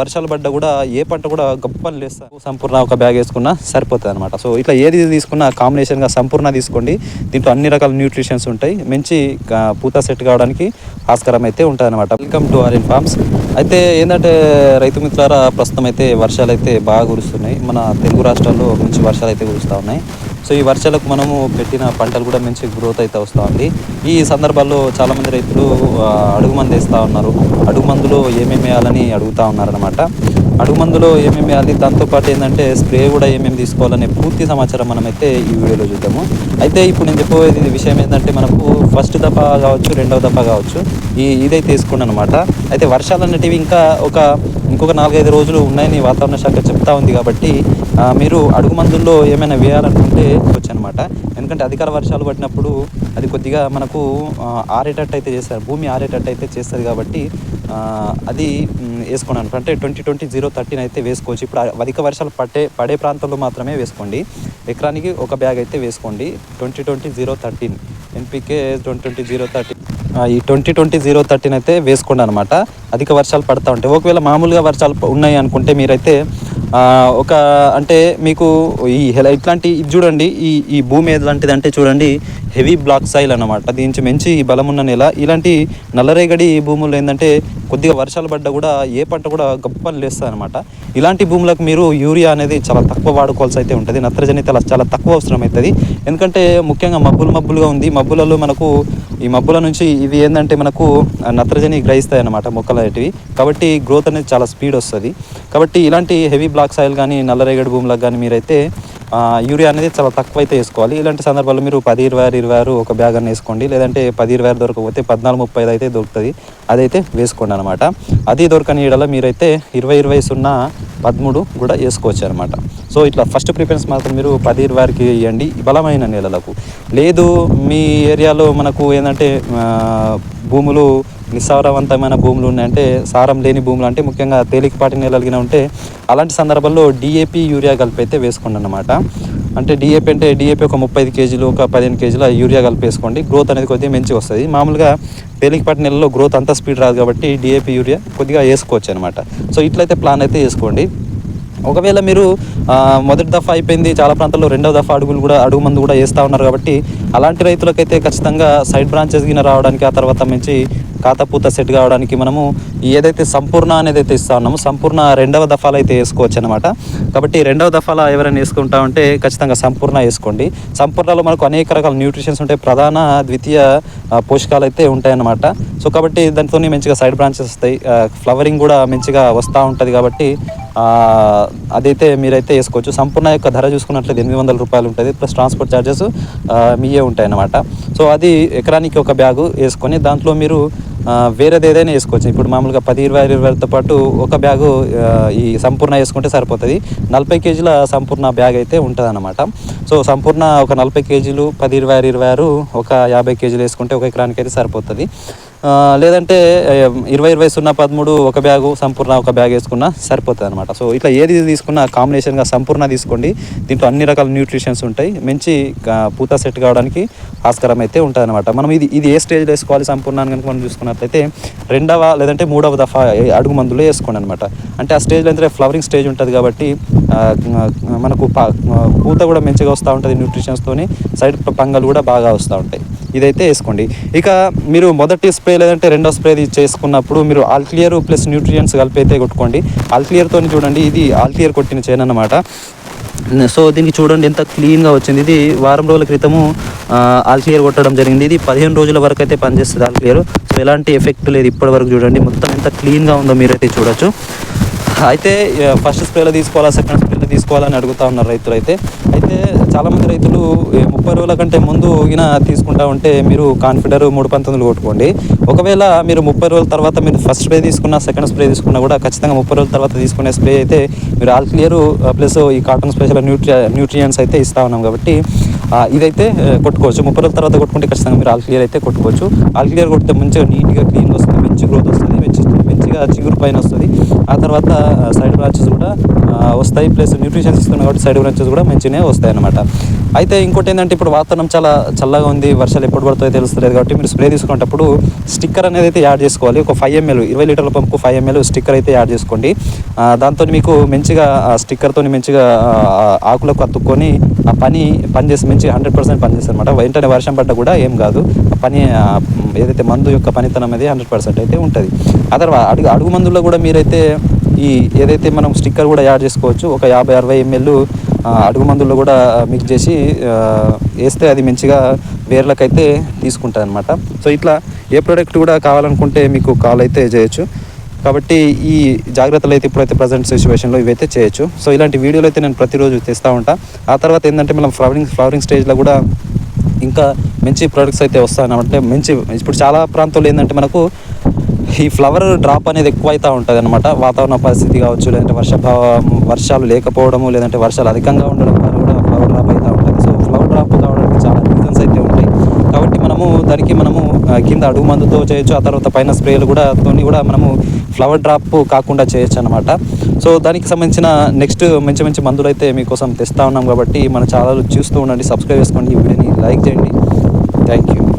వర్షాలు పడ్డా కూడా ఏ పంట కూడా గొప్పని లేస్తా సంపూర్ణ ఒక బ్యాగ్ వేసుకున్నా సరిపోతుంది అనమాట సో ఇట్లా ఏది తీసుకున్నా కాంబినేషన్గా సంపూర్ణ తీసుకోండి. దీంట్లో అన్ని రకాల న్యూట్రిషన్స్ ఉంటాయి. మంచి పూత సెట్ కావడానికి ఆస్కారం అయితే ఉంటుంది అనమాట welcome to R in farms అయితే ఏంటంటే రైతు మిత్రులారా ప్రస్తుతం అయితే వర్షాలు అయితే బాగా కురుస్తున్నాయి. మన తెలుగు రాష్ట్రాల్లో మంచి వర్షాలు అయితే కురుస్తూ ఉన్నాయి. సో ఈ వర్షాలకు మనము పెట్టిన పంటలు కూడా మంచి గ్రోత్ అయితే వస్తూ ఉంది ఈ సందర్భాల్లో చాలామంది రైతులు అడుగు మందు వేస్తూ ఉన్నారు. అడుగు మందులో ఏమేమి వేయాలని అడుగుతూ ఉన్నారనమాట అడుగు మందులో ఏమేమి వేయాలి? దాంతోపాటు ఏంటంటే స్ప్రే కూడా ఏమేమి తీసుకోవాలనే పూర్తి సమాచారం మనమైతే ఈ వీడియోలో చూద్దాము. అయితే ఇప్పుడు నేను చెప్పబోయేది విషయం ఏంటంటే మనకు ఫస్ట్ దఫా కావచ్చు రెండవ దఫా కావచ్చు ఈ ఇదైతే తీసుకున్నాను అనమాట అయితే వర్షాలు అనేటివి ఇంకా ఒక ఇంకొక నాలుగైదు రోజులు ఉన్నాయని వాతావరణ శాఖ చెప్తా ఉంది కాబట్టి మీరు అడుగు మందుల్లో ఏమైనా వేయాలనుకుంటే వచ్చు అనమాట ఎందుకంటే అధికార వర్షాలు పడినప్పుడు అది కొద్దిగా మనకు ఆరేటట్టు అయితే చేస్తారు భూమి ఆరేటట్టు అయితే చేస్తుంది కాబట్టి అది మ్, వేసుకోండి అంటే ట్వంటీ ట్వంటీ జీరో థర్టీన్ అయితే వేసుకోవచ్చు. ఇప్పుడు అధిక వర్షాలు పట్టే పడే ప్రాంతంలో మాత్రమే వేసుకోండి. ఎకరానికి ఒక బ్యాగ్ అయితే వేసుకోండి. Twenty twenty zero thirteen NPK twenty twenty zero thirteen ఈ ట్వంటీ ట్వంటీ జీరో థర్టీన్ అయితే వేసుకోండి అనమాట అధిక వర్షాలు పడతా ఉంటాయి ఒకవేళ మామూలుగా వర్షాలు ఉన్నాయి అనుకుంటే మీరైతే ఒక అంటే మీకు ఈ ఇట్లాంటి ఇది చూడండి ఈ ఈ భూమి ఎలాంటిది అంటే చూడండి హెవీ బ్లాక్ సాయిల్ అనమాట దీని నుంచి మంచి బలం ఉన్న నెల ఇలాంటి నల్లరేగడి భూములు ఏంటంటే కొద్దిగా వర్షాలు పడ్డా కూడా ఏ పంట కూడా గొప్పని లేస్తుంది అనమాట ఇలాంటి భూములకు మీరు యూరియా అనేది చాలా తక్కువ వాడుకోవాల్సి అయితే ఉంటుంది. నత్రజని చాలా చాలా తక్కువ అవసరం అవుతుంది. ఎందుకంటే ముఖ్యంగా మబ్బులు మబ్బులుగా ఉంది. మబ్బులలో మనకు ఈ మబ్బుల నుంచి ఇవి ఏంటంటే మనకు నత్రజని గ్రహిస్తాయి అనమాట మొక్కలు అనేటివి. కాబట్టి గ్రోత్ అనేది చాలా స్పీడ్ వస్తుంది. కాబట్టి ఇలాంటి హెవీ బ్లాక్ సాయిల్ కానీ నల్లరేగడి భూములకు కానీ మీరైతే యూరియా అనేది చాలా తక్కువ అయితే వేసుకోవాలి. ఇలాంటి సందర్భాల్లో మీరు పది ఇరవై ఆరు ఇరవై ఆరు ఒక బ్యాగ్ అని వేసుకోండి. లేదంటే పది ఇరవై ఆరు దొరకకపోతే పద్నాలుగు ముప్పై ఐదు అయితే దొరుకుతుంది. అదైతే వేసుకోండి అనమాట అది దొరకని ఈడలో మీరైతే ఇరవై ఇరవై సున్నా పదమూడు కూడా వేసుకోవచ్చు అనమాట సో ఇట్లా ఫస్ట్ ప్రిఫరెన్స్ మాత్రం మీరు పది వారికి ఇవ్వండి. బలమైన నేలలకు. లేదు మీ ఏరియాలో మనకు ఏంటంటే భూములు నిస్సారవంతమైన భూములు ఉన్నాయంటే సారం లేని భూములు అంటే ముఖ్యంగా తేలికపాటి నేలలిగిన ఉంటే అలాంటి సందర్భాల్లో డిఏపి యూరియా కలిపి అయితే వేసుకోండి అనమాట అంటే డిఏపి అంటే డిఏపి ఒక ముప్పై ఐదు కేజీలు ఒక పదిహేను కేజీల యూరియా కలిపేసుకోండి. గ్రోత్ అనేది కొద్దిగా మంచిగా వస్తుంది. మామూలుగా తేలికపాటి నెలలో గ్రోత్ అంత స్పీడ్ రాదు కాబట్టి డిఏపి యూరియా కొద్దిగా వేసుకోవచ్చు అనమాట సో ఇట్లయితే ప్లాన్ అయితే వేసుకోండి ఒకవేళ మీరు మొదటి దఫా అయిపోయింది చాలా ప్రాంతాల్లో రెండవ దఫా అడుగులు కూడా అడుగు మందు కూడా వేస్తూ ఉన్నారు కాబట్టి అలాంటి రైతులకైతే ఖచ్చితంగా సైడ్ బ్రాంచెస్ గిన రావడానికి ఆ తర్వాత మంచి కాతపూత సెట్ కావడానికి మనము ఏదైతే సంపూర్ణ అనేది అయితే ఇస్తా ఉన్నామో సంపూర్ణ రెండవ దఫాలో అయితే వేసుకోవచ్చు అనమాట కాబట్టి రెండవ దఫాలో ఎవరైనా వేసుకుంటా ఉంటే ఖచ్చితంగా సంపూర్ణ వేసుకోండి. సంపూర్ణలో మనకు అనేక రకాల న్యూట్రిషన్స్ ఉంటాయి ప్రధాన ద్వితీయ పోషకాలు అయితే ఉంటాయి అన్నమాట. సో కాబట్టి దాంతో మంచిగా సైడ్ బ్రాంచెస్ వస్తాయి. ఫ్లవరింగ్ కూడా మంచిగా వస్తూ ఉంటుంది కాబట్టి అదైతే మీరైతే వేసుకోవచ్చు. సంపూర్ణ యొక్క ధర చూసుకున్నట్లయితే ఎనిమిది వందల రూపాయలు ఉంటుంది ప్లస్ ట్రాన్స్పోర్ట్ ఛార్జెస్ మీయే ఉంటాయి అన్నమాట సో అది ఎకరానికి ఒక బ్యాగు వేసుకొని దాంట్లో మీరు వేరేది ఏదైనా వేసుకోవచ్చు. ఇప్పుడు మామూలుగా పది ఇరవై ఇరవైతో పాటు ఒక బ్యాగు ఈ సంపూర్ణ వేసుకుంటే సరిపోతుంది. నలభై కేజీల సంపూర్ణ బ్యాగ్ అయితే ఉంటుంది అనమాట సో సంపూర్ణ ఒక నలభై కేజీలు పది ఇరవై ఆరు ఇరవై ఆరు ఒక యాభై కేజీలు వేసుకుంటే ఒక ఎకరానికి అయితే సరిపోతుంది. లేదంటే ఇరవై ఇరవై సున్నా పదమూడు ఒక బ్యాగు సంపూర్ణ ఒక బ్యాగ్ వేసుకున్నా సరిపోతుంది అనమాట సో ఇట్లా ఏది తీసుకున్నా కాంబినేషన్గా సంపూర్ణ తీసుకోండి. దీంట్లో అన్ని రకాల న్యూట్రిషన్స్ ఉంటాయి. మంచి పూత సెట్ కావడానికి ఆస్కారం అయితే ఉంటుంది అనమాట మనం ఇది ఇది ఏ స్టేజ్లో వేసుకోవాలి సంపూర్ణ అని కనుక మనం చూసుకున్నట్లయితే రెండవ లేదంటే మూడవ దఫా అడుగు మందులో వేసుకోండి అనమాట అంటే ఆ స్టేజ్లో అంటే ఫ్లవరింగ్ స్టేజ్ ఉంటుంది కాబట్టి మనకు పూత కూడా మంచిగా వస్తూ ఉంటుంది న్యూట్రిషన్స్తోని. సైడ్ పంగలు కూడా బాగా వస్తూ ఉంటాయి. ఇదైతే వేసుకోండి. ఇక మీరు మొదటి స్ప్రే లేదంటే రెండో స్ప్రే చేసుకున్నప్పుడు మీరు ఆల్క్లియర్ ప్లస్ న్యూట్రియంట్స్ కలిపి అయితే కొట్టుకోండి ఆల్క్లియర్తో చూడండి ఇది ఆల్క్లియర్ కొట్టిన చైన్ అనమాట సో దీనికి చూడండి ఎంత క్లీన్గా వచ్చింది. ఇది వారం రోజుల క్రితము ఆ, ఆల్ క్లియర్ కొట్టడం జరిగింది. ఇది పదిహేను రోజుల వరకు అయితే పనిచేస్తుంది ఆల్ క్లియర్. సో ఎలాంటి ఎఫెక్ట్ లేదు ఇప్పటి వరకు చూడండి. మొత్తం ఎంత క్లీన్గా ఉందో మీరైతే చూడొచ్చు. అయితే ఫస్ట్ స్ప్రేలో తీసుకోవాలా సెకండ్ తీసుకోవాలని అడుగుతా ఉన్నారు రైతులు అయితే. అయితే చాలామంది రైతులు ముప్పై రోజుల కంటే ముందు ఈయన తీసుకుంటా ఉంటే మీరు కాన్ఫిడర్ మూడు పంతొమ్మిది కొట్టుకోండి. ఒకవేళ మీరు ముప్పై రోజుల తర్వాత మీరు ఫస్ట్ స్ప్రే తీసుకున్నా సెకండ్ స్ప్రే తీసుకున్నా కూడా ఖచ్చితంగా ముప్పై రోజుల తర్వాత తీసుకునే స్ప్రే అయితే మీరు ఆల్ క్లియర్. ప్లస్ ఈ కాటన్ స్పెషల్ న్యూట్రి న్యూట్రియంట్స్ అయితే ఇస్తా ఉన్నాం కాబట్టి ఇదైతే కొట్టుకోవచ్చు. ముప్పై రోజుల తర్వాత కొట్టుకుంటే ఖచ్చితంగా మీరు ఆల్ క్లియర్ అయితే కొట్టుకోవచ్చు. ఆల్ క్లియర్ కొడితే మంచిగా నీట్గా క్లీన్గా మంచి గ్రోత్ వస్తుంది మంచి మంచిగా చిగురు పైన వస్తుంది ఆ తర్వాత సైడ్ బ్రాంచెస్ కూడా వస్తాయి. ప్లస్ న్యూట్రిషన్స్ ఇస్తున్నాయి కాబట్టి సైడ్ బ్రాంచెస్ కూడా మంచిగానే వస్తాయి అన్నమాట అయితే ఇంకోటి ఏంటంటే ఇప్పుడు వాతావరణం చాలా చల్లగా ఉంది వర్షాలు ఎప్పుడు పడుతాయో తెలుస్తలేదు కాబట్టి మీరు స్ప్రే తీసుకునేటప్పుడు స్టిక్కర్ అనేది అయితే యాడ్ చేసుకోవాలి. ఒక ఫైవ్ ఎంఎల్ ఇరవై లీటర్ల పంపుకు ఫైవ్ ఎంఎల్ స్టిక్కర్ అయితే యాడ్ చేసుకోండి. దాంతో మీకు మంచిగా స్టిక్కర్తో మంచిగా ఆకులకు అతుక్కొని ఆ పని పని చేసి మంచిగా హండ్రెడ్ పర్సెంట్ పని అనమాట వెంటనే వర్షం పడ్డా కూడా ఏం కాదు. ఆ పని ఏదైతే మందు యొక్క పనితనం అనేది హండ్రెడ్ పర్సెంట్ అయితే ఉంటుంది. అదర్ అడుగు అడుగు మందుల్లో కూడా మీరైతే ఈ ఏదైతే మనం స్టిక్కర్ కూడా యాడ్ చేసుకోవచ్చు ఒక యాభై అరవై ఎంఎల్ అడుగు మందుల్లో కూడా మిక్స్ చేసి వేస్తే అది మంచిగా వేర్లకైతే తీసుకుంటాయి అనమాట సో ఇట్లా ఏ ప్రోడక్ట్ కూడా కావాలనుకుంటే మీకు కాల్ అయితే చేయొచ్చు. కాబట్టి ఈ జాగ్రత్తలు అయితే ఇప్పుడైతే ప్రజెంట్ సిచ్యువేషన్లో ఇవైతే చేయొచ్చు. సో ఇలాంటి వీడియోలు అయితే నేను ప్రతిరోజు తెస్తూ ఉంటా. ఆ తర్వాత ఏంటంటే మనం ఫ్లవరింగ్ ఫ్లవరింగ్ స్టేజ్లో కూడా ఇంకా మంచి ప్రొడక్ట్స్ అయితే వస్తాయి అంటే మంచి ఇప్పుడు చాలా ప్రాంతాల్లో ఏంటంటే మనకు ఈ ఫ్లవర్ డ్రాప్ అనేది ఎక్కువ అవుతూ ఉంటుంది అనమాట వాతావరణ పరిస్థితి కావచ్చు లేదంటే వర్షభావం వర్షాలు లేకపోవడము లేదంటే వర్షాలు అధికంగా ఉండడం వల్ల కూడా ఫ్లవర్ డ్రాప్ అవుతూ ఉంటుంది. సో ఫ్లవర్ డ్రాప్ కావడానికి చాలా రీజన్స్ అయితే ఉంటాయి. కాబట్టి మనము దానికి మనము కింద అడుగు మందుతో చేయొచ్చు ఆ తర్వాత పైన స్ప్రేలు కూడా తోని కూడా మనము ఫ్లవర్ డ్రాప్ కాకుండా చేయొచ్చు అనమాట సో దానికి సంబంధించిన నెక్స్ట్ మంచి మంచి మందులు అయితే మీకోసం తెస్తా ఉన్నాం కాబట్టి మన ఛానల్ చూస్తూ ఉండండి సబ్స్క్రైబ్ చేసుకోండి ఈ వీడియోని లైక్ చేయండి. Thank you.